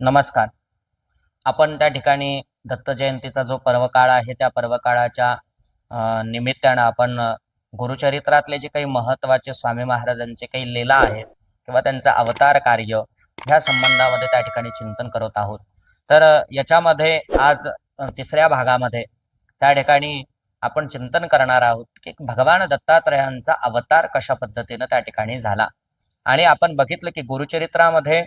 नमस्कार. आपण त्या ठिकाणी दत्त जयंतीचा जो पर्वकाळ आहे त्या पर्वकाळाच्या निमित्तानं आपण गुरुचरित्रातले जे काही महत्त्वाचे स्वामी महाराजांचे काही लीला आहेत किंवा त्यांचं अवतार कार्य ह्या संबंधामध्ये त्या ठिकाणी चिंतन करत आहोत. तर याच्यामध्ये आज तिसऱ्या भागामध्ये त्या ठिकाणी आपण चिंतन करणार आहोत की भगवान दत्तात्रयांचा अवतार कशा पद्धतीनं त्या ठिकाणी झाला. आणि आपण बघितलं की गुरुचरित्रामध्ये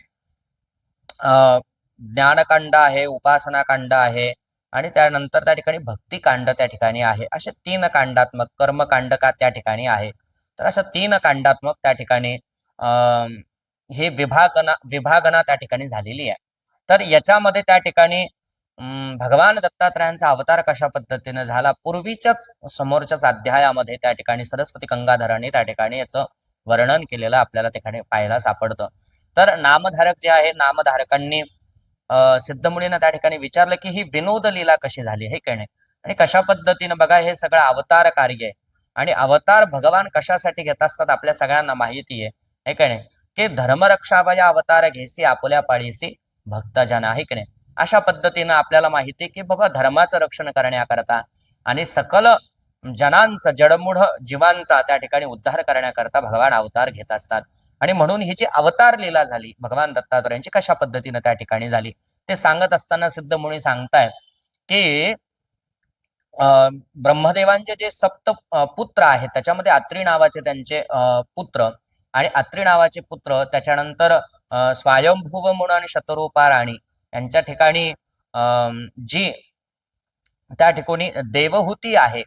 ज्ञानकांड आहे उपासनाकांड आहे आणि त्यानंतर त्या ठिकाणी भक्तिकांड त्या ठिकाणी आहे. असे तीन कांडात्मक कर्मकांड का त्या ठिकाणी आहे. तर अशा तीन कांडात्मक त्या ठिकाणी हे विभागना विभागना त्या ठिकाणी झालेली आहे. तर याच्यामध्ये त्या ठिकाणी भगवान दत्तात्रयांचा अवतार कशा पद्धतीने झाला? पूर्वीच्याच समोरच्याच अध्यायामध्ये त्या ठिकाणी सरस्वती गंगाधरांनी त्या ठिकाणी याचं वर्णन केलेलं आपल्याला ठिकाणी पाहायला सापडतं. तर नामधारक जे आहे नामधारकांनी अ, त्या ठिकाणी विचारलं की ही विनोद लीला कशी झाली हे कळणे. आणि कशा पद्धतीनं बघा हे सगळं अवतार कार्य आहे. आणि अवतार भगवान कशासाठी घेत असतात आपल्या सगळ्यांना माहिती आहे हे कळणे. की धर्मरक्षावया अवतार घेसी आपल्या पाळीसी भक्तजन आहे कळणे. अशा पद्धतीनं आपल्याला माहिती आहे की बाबा धर्माचं रक्षण करण्याकरता आणि सकल जनांचा जडमूढ जीवांचा त्या ठिकाणी उद्धार करण्याकरता भगवान अवतार घेत असतात. आणि म्हणून ही जी अवतार लीला झाली भगवान दत्तात्रयांची कशा पद्धतीनं त्या ठिकाणी झाली ते सांगत असताना सिद्ध मुनी सांगतायत की अं, ब्रह्मदेवांचे जे सप्त पुत्र आहेत त्याच्यामध्ये अत्री नावाचे त्यांचे अं, पुत्र आणि अत्री नावाचे पुत्र त्याच्यानंतर अं, म्हणून आणि शतरूपा राणी यांच्या ठिकाणी अं, जी त्या ठिकाणी देवहूती आहे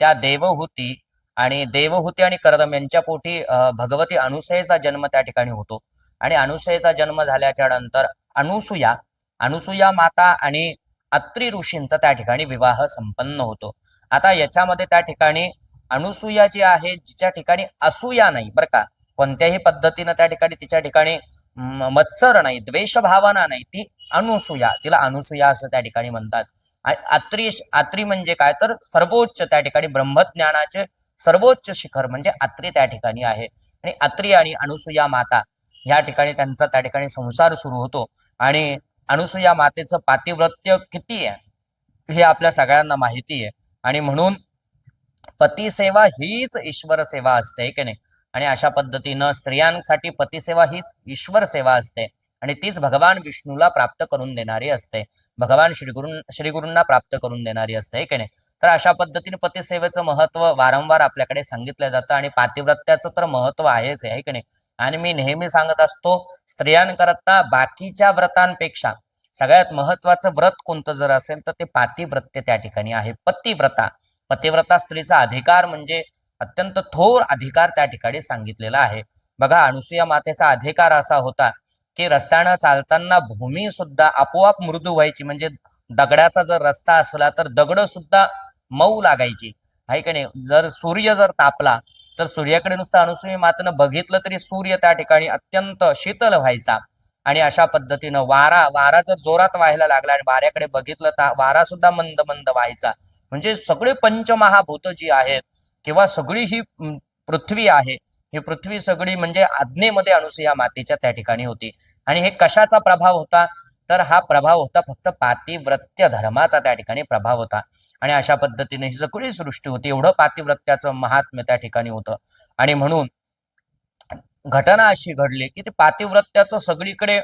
त्या देवहूती आणि देवहूती आणि करदम यांच्या पोटी भगवती अनुसयेचा जन्म त्या ठिकाणी होतो. आणि अनुसयेचा जन्म झाल्याच्यानंतर अनुसूया अनुसूया माता आणि अत्री ऋषींचा त्या ठिकाणी विवाह संपन्न होतो. आता याच्यामध्ये त्या ठिकाणी अनुसूया जी आहे जिच्या ठिकाणी असूया नाही बरं का. कोणत्याही पद्धतीनं त्या ठिकाणी तिच्या ठिकाणी मत्सर नाही द्वेष भावना नाही ती अनुसूया तिला अनुसूया असं त्या ठिकाणी म्हणतात. आत्री आत्री म्हणजे काय? तर सर्वोच्च त्या ठिकाणी ब्रह्मज्ञानाचे सर्वोच्च शिखर म्हणजे अत्री त्या ठिकाणी आहे. आणि अत्री आणि अनुसूया माता या ठिकाणी त्यांचा त्या ठिकाणी संसार सुरू होतो. आणि अनुसूया मातेचं पातिव्रत्य किती आहे? हे आपल्या सगळ्यांना माहिती आहे. आणि म्हणून पतिसेवा हीच ईश्वर सेवा असते की नाही? आणि अशा पद्धतीनं स्त्रियांसाठी पतिसेवा हीच ईश्वर सेवा असते. आणि तीच भगवान विष्णूला प्राप्त करून देणारी असते. भगवान श्रीगुरू श्रीगुरूंना प्राप्त करून देणारी असते की नाही? तर अशा पद्धतीने पतिसेवेचं महत्त्व वारंवार आपल्याकडे सांगितलं जातं आणि पातिव्रत्याचं तर महत्त्व आहेच आहे की नाही? आणि मी नेहमी सांगत असतो स्त्रियांकरता बाकीच्या व्रतांपेक्षा सगळ्यात महत्वाचं व्रत कोणतं जर असेल तर ते पातिव्रत्य त्या ठिकाणी आहे. पतिव्रता. पतिव्रता स्त्रीचा अधिकार म्हणजे अत्यंत थोर अधिकार त्या ठिकाणी सांगितलेला आहे. बघा अनुसुया मातेचा अधिकार असा होता की रस्त्यानं चालताना भूमी सुद्धा आपोआप मृदू व्हायची म्हणजे दगडाचा जर रस्ता असला तर दगड सुद्धा मऊ लागायची. आहे का नाही? जर सूर्य जर तापला तर सूर्याकडे नुसतं अनुसूया मात्र बघितलं तरी सूर्य त्या ठिकाणी अत्यंत शीतल व्हायचा. आणि अशा पद्धतीनं वारा वारा जर जोरात व्हायला लागला आणि वाऱ्याकडे बघितलं तर वारा सुद्धा मंद मंद व्हायचा. म्हणजे सगळे पंचमहाभूत जी आहेत किंवा सगळी ही पृथ्वी आहे ही पृथ्वी सगळी म्हणजे आज्ञेमध्ये अनुसूया मातेच्या त्या ठिकाणी होती. आणि हे कशाचा प्रभाव होता? तर हा प्रभाव होता फक्त पातिव्रत्य धर्माचा त्या ठिकाणी प्रभाव होता. आणि अशा पद्धतीने ही सगळी सृष्टी होती. एवढं पातिव्रत्याचं महात्म्य त्या ठिकाणी होतं. आणि म्हणून घटना अशी घडली की ते पातिव्रत्याचं सगळीकडे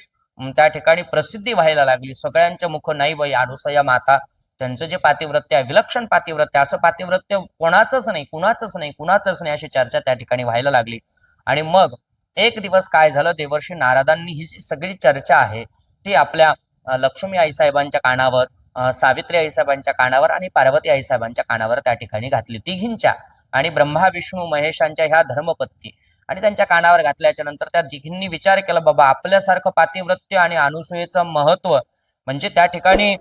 त्या ठिकाणी प्रसिद्धी व्हायला लागली. सगळ्यांच्या मुख नाही बाई अनुसया माता. त्यांचं जे पातिव्रत्य आहे विलक्षण पातिव्रत्य असं पातिव्रत्य कोणाचंच नाही कुणाचंच नाही कुणाचंच नाही अशी चर्चा त्या ठिकाणी व्हायला लागली. आणि मग एक दिवस काय झालं देवर्षी नारदांनी ही जी सगळी चर्चा आहे ती आपल्या लक्ष्मी आईसाहेबांच्या कानावर सावित्री आईसाहेबांच्या कानावर आणि पार्वती आईसाहेबांच्या कानावर त्या ठिकाणी घातली. तिघींच्या आणि ब्रह्मा विष्णू महेशांच्या ह्या धर्मपत्नी आणि त्यांच्या कानावर घातल्याच्या नंतर त्या तिघींनी विचार केला बाबा आपल्यासारखं पातिवृत्य आणि अनुसूयेचं महत्त्व म्हणजे त्या ठिकाणी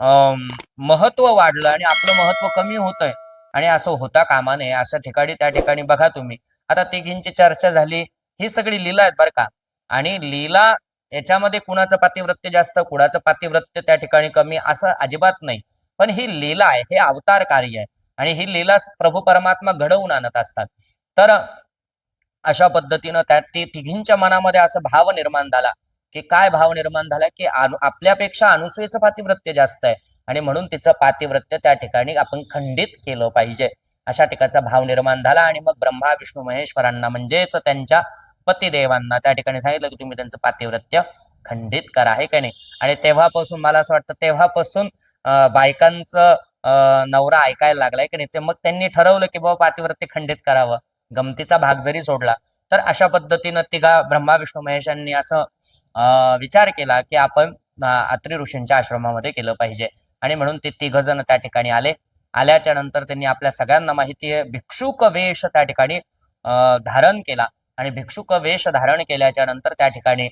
महत्त्व वाढलं आणि आपलं महत्त्व कमी होतंय. आणि असं होता कामा नये अशा ठिकाणी त्या ठिकाणी बघा तुम्ही. आता तिघींची चर्चा झाली ही सगळी लीला आहेत बरं का. आणि लीला याच्यामध्ये कुणाचं पातिवृत्य जास्त कुणाचं पातिवृत्य त्या ठिकाणी कमी असं अजिबात नाही. पण ही लीला आहे हे अवतार कार्य आहे. आणि ही लीला प्रभू परमात्मा घडवून आणत असतात. तर अशा पद्धतीनं त्या ती तिघींच्या मनामध्ये असं भाव निर्माण झाला. की काय भाव निर्माण झाला की आपल्यापेक्षा अनुसूयेचं पातिव्रत्य जास्त आहे. आणि म्हणून तिचं पातिव्रत्य त्या ठिकाणी आपण खंडित केलं पाहिजे. अशा ठिकाणचा भाव निर्माण झाला आणि मग ब्रह्मा विष्णू महेश्वरांना म्हणजेच त्यांच्या पतिदेवांना त्या ठिकाणी सांगितलं की तुम्ही त्यांचं पातिव्रत्य खंडित करा आहे का नाही? आणि तेव्हापासून मला असं वाटतं तेव्हापासून बायकांचं नवरा ऐकायला लागलाय की नाही? ते मग त्यांनी ठरवलं की बाबा पातिव्रत्य खंडित करावं. गमतीचा भाग जरी सोडला तर अशा पद्धतीनं तिघा ब्रह्मा विष्णू महेशांनी असं विचार केला की आपण अत्री ऋषींच्या आश्रमामध्ये केलं पाहिजे. आणि म्हणून ते तिघ जण त्या ठिकाणी आले. आल्याच्यानंतर त्यांनी आपल्या सगळ्यांना माहिती आहे भिक्षुक वेश त्या ठिकाणी धारण केला. आणि भिक्षुक वेश धारण केल्याच्यानंतर त्या ठिकाणी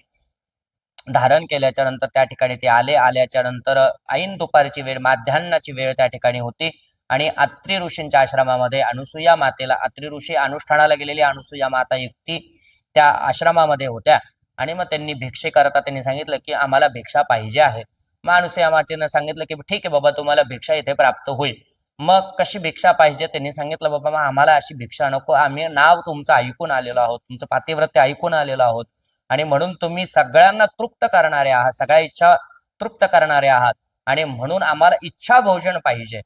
धारण केल्याच्यानंतर त्या ठिकाणी ते आले. आल्याच्यानंतर ऐन दुपारची वेळ माध्यान्नाची वेळ त्या ठिकाणी होती. आणि अत्री ऋषींच्या आश्रमामध्ये अनुसुया मातेला अत्री ऋषी अनुष्ठानाला गेलेली अनुसुया माता युक्ती त्या आश्रमामध्ये होत्या. आणि मग त्यांनी भिक्षे करता त्यांनी सांगितलं की आम्हाला भिक्षा पाहिजे आहे. मग अनुसुया मातेनं सांगितलं की ठीक आहे बाबा तुम्हाला भिक्षा इथे प्राप्त होईल. मग कशी भिक्षा पाहिजे? त्यांनी सांगितलं बाबा मग आम्हाला अशी भिक्षा नको. आम्ही नाव तुमचं ऐकून आलेलो आहोत. तुमचं पातिव्रत्य ऐकून आलेलो आहोत. आणि म्हणून तुम्ही सगळ्यांना तृप्त करणारे आहात. सगळ्या इच्छा तृप्त करणारे आहात. आणि म्हणून आम्हाला इच्छा भोजन पाहिजे.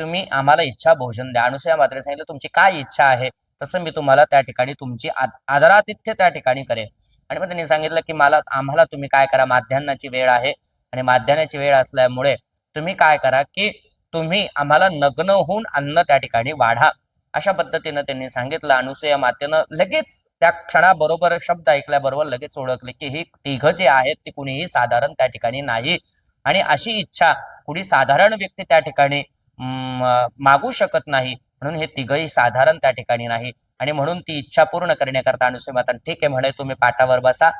तुम्ही आम्हाला इच्छा भोजन द्या. अनुसया मात्रे सांगितलं तुमची काय इच्छा आहे? तसं मी तुम्हाला त्या ठिकाणी तुमची आदरातिथ्य त्या ठिकाणी करेन आणि मग त्यांनी सांगितलं की मला आम्हाला तुम्ही काय करा? माध्यान्नाची वेळ आहे आणि माध्यान्नाची वेळ असल्यामुळे तुम्ही काय करा की तुम्ही आम्हाला नग्न होऊन अन्न त्या ठिकाणी वाढा. अशा पद्धतीनं त्यांनी सांगितलं. अनुसया मातेनं लगेच त्या क्षणाबरोबर शब्द ऐकल्याबरोबर लगेच ओळखले की ही तिघ जे आहेत ती कुणीही साधारण त्या ठिकाणी नाही. आणि अशी इच्छा कुणी साधारण व्यक्ती त्या ठिकाणी मागू शकत नाही. म्हणून हे तिघही साधारण त्या ठिकाणी नाही. आणि म्हणून ती इच्छा पूर्ण करण्याकरता अनुसया ठीक आहे म्हणे तुम्ही पाटावर बसा.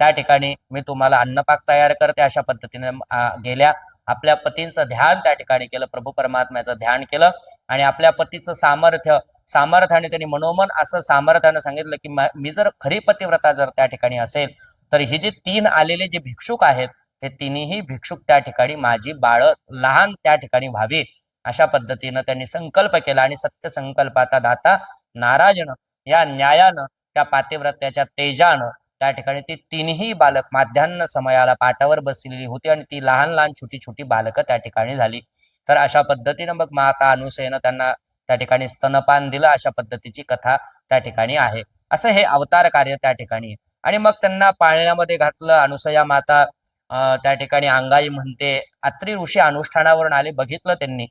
त्या ठिकाणी मी तुम्हाला अन्नपाक तयार करते अशा पद्धतीने गेल्या आपल्या पतींचं ध्यान त्या ठिकाणी केलं प्रभू परमात्म्याचं ध्यान केलं. आणि आपल्या पतीचं सामर्थ्य सामर्थ्याने त्यांनी मनोमन असं सामर्थ्यानं सांगितलं की मी जर खरी पतिव्रता जर त्या ठिकाणी असेल तर ही जी तीन आलेले जे भिक्षुक आहेत हे तिन्ही भिक्षुक त्या ठिकाणी माझी बाळ लहान त्या ठिकाणी व्हावी. अशा पद्धतीनं त्यांनी संकल्प केला आणि सत्य संकल्पाचा दाता नाराजनं या न्यायानं त्या पातिव्रत्याच्या तेजानं त्या ठिकाणी ती तिन्ही बालक माध्यान्ह समयाला पाटावर बसलेली होती आणि ती लहान लहान छोटी छोटी बालकं त्या ठिकाणी झाली. तर अशा पद्धतीनं मग माता अनुसयनं त्यांना त्या ठिकाणी स्तनपान दिलं. अशा पद्धतीची कथा त्या ठिकाणी आहे. असं हे अवतार कार्य त्या ठिकाणी आहे. आणि मग त्यांना पाळण्यामध्ये घातलं. अनुसया माता त्या ठिकाणी अंगाई म्हणते. अत्री ऋषी अनुष्ठानावरून आले. बघितलं त्यांनी.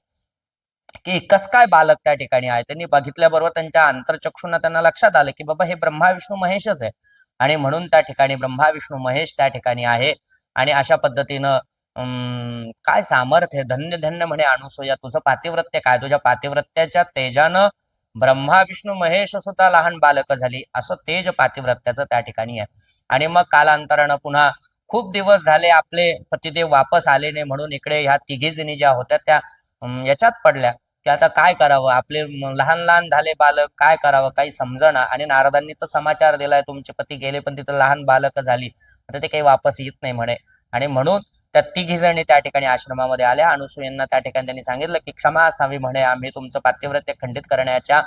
की कस काय बालक त्या ठिकाणी आहे? त्यांनी बघितल्याबरोबर त्यांच्या अंतरचक्षुंना त्यांना लक्षात आलं की बाबा हे ब्रह्मा विष्णू महेशच आहे. आणि म्हणून त्या ठिकाणी ब्रह्मा विष्णू महेश त्या ठिकाणी आहे. आणि अशा पद्धतीनं अं, काय सामर्थ्य धन्य धन्य म्हणे अनुसूया हो तुझं पातिव्रत्य. काय तुझ्या पातिव्रत्याच्या तेजानं ब्रह्मा विष्णू महेश सुद्धा लहान बालक झाली. असं तेज पातिव्रत्याचं त्या ठिकाणी आहे. आणि मग कालांतरानं पुन्हा खूप दिवस झाले आपले पतिदेव वापस आले नाही म्हणून इकडे ह्या तिघी ज्या होत्या त्या याच्यात पडल्या की आता काय करावं? आपले लहान लहान झाले बालक काय करावं? काही समजना आणि नारदांनी तर समाचार दिलाय तुमचे पती गेले पण तिथं लहान बालक झाली. आता ते काही वापस येत नाही म्हणे. आणि म्हणून त्या तिघी जणी त्या ठिकाणी आश्रमामध्ये आल्या. अनुसूयांना त्या ठिकाणी त्यांनी सांगितलं की क्षमा असावी म्हणे. आम्ही तुमचं पातिव्रत्य खंडित करण्याच्या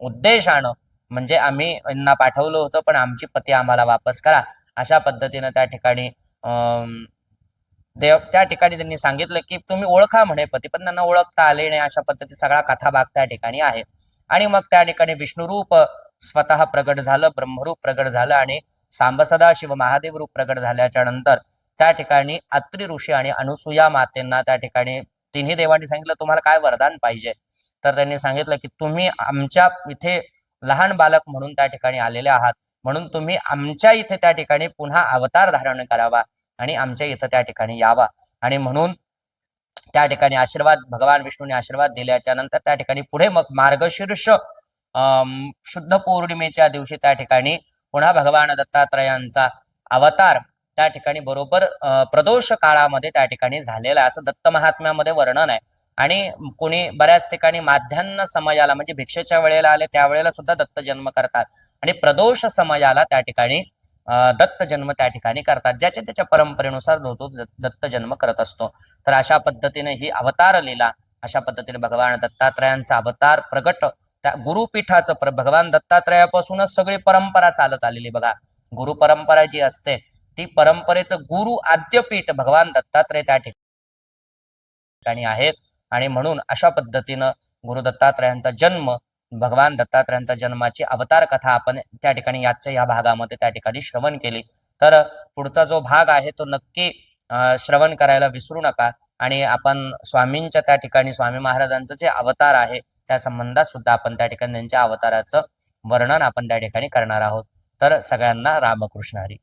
उद्देशानं म्हणजे आम्ही यांना पाठवलं होतं पण आमची पती आम्हाला वापस करा. अशा पद्धतीनं त्या ठिकाणी अं, देव त्या ठिकाणी त्यांनी सांगितलं की तुम्ही ओळखा म्हणे पती पण त्यांना ओळखता आले नाही अशा पद्धती सगळा कथाभाग त्या ठिकाणी आहे. आणि मग त्या ठिकाणी विष्णुरूप स्वतः प्रगट झालं ब्रह्मरूप प्रगट झालं आणि सांब सदाशिव महादेव रूप प्रगट झाल्याच्यानंतर त्या ठिकाणी अत्री ऋषी आणि अनुसूया मातेंना त्या ठिकाणी तिन्ही देवांनी सांगितलं तुम्हाला काय वरदान पाहिजे? तर त्यांनी सांगितलं की तुम्ही आमच्या इथे लहान बालक म्हणून त्या ठिकाणी आलेले आहात. म्हणून तुम्ही आमच्या इथे त्या ठिकाणी पुन्हा अवतार धारण करावा. आणि आमच्या इथं त्या ठिकाणी यावा. आणि म्हणून त्या ठिकाणी आशीर्वाद भगवान विष्णूने आशीर्वाद दिल्याच्या नंतर त्या ठिकाणी पुढे मग मार्गशीर्ष शुद्ध पौर्णिमेच्या दिवशी त्या ठिकाणी पुन्हा भगवान दत्तात्रयांचा अवतार त्या ठिकाणी बरोबर प्रदोष काळामध्ये त्या ठिकाणी झालेला आहे. असं दत्त महात्म्यामध्ये वर्णन आहे. आणि कोणी बऱ्याच ठिकाणी माध्यान्ह समयाला म्हणजे भिक्षेच्या वेळेला आले त्यावेळेला सुद्धा दत्त जन्म करतात. आणि प्रदोष समयाला त्या ठिकाणी दत्त जन्म त्या ठिकाणी करतात ज्याच्या त्याच्या परंपरेनुसार जो तो दत्त- जन्म करत असतो. तर अशा पद्धतीने ही अवतार लीला अशा पद्धतीने भगवान दत्तात्रयांचा अवतार प्रगट त्या गुरुपीठाचं प्र- भगवान दत्तात्रयापासूनच सगळी परंपरा चालत आलेली बघा. गुरु परंपरा जी असते ती परंपरेचं गुरु आद्यपीठ भगवान दत्तात्रय त्या ठिकाणी आहेत आणि म्हणून अशा पद्धतीनं गुरु दत्तात्रयांचा जन्म भगवान दत्तात्रयांच्या जन्माची अवतार कथा आपण त्या ठिकाणी याच्या या भागामध्ये त्या ठिकाणी श्रवण केली. तर पुढचा जो भाग आहे तो नक्की श्रवण करायला विसरू नका. आणि आपण स्वामींच्या त्या ठिकाणी स्वामी महाराजांचं जे अवतार आहे त्या संबंधात सुद्धा आपण त्या ठिकाणी त्यांच्या अवताराचं वर्णन आपण त्या ठिकाणी करणार आहोत. तर सगळ्यांना रामकृष्ण हरी.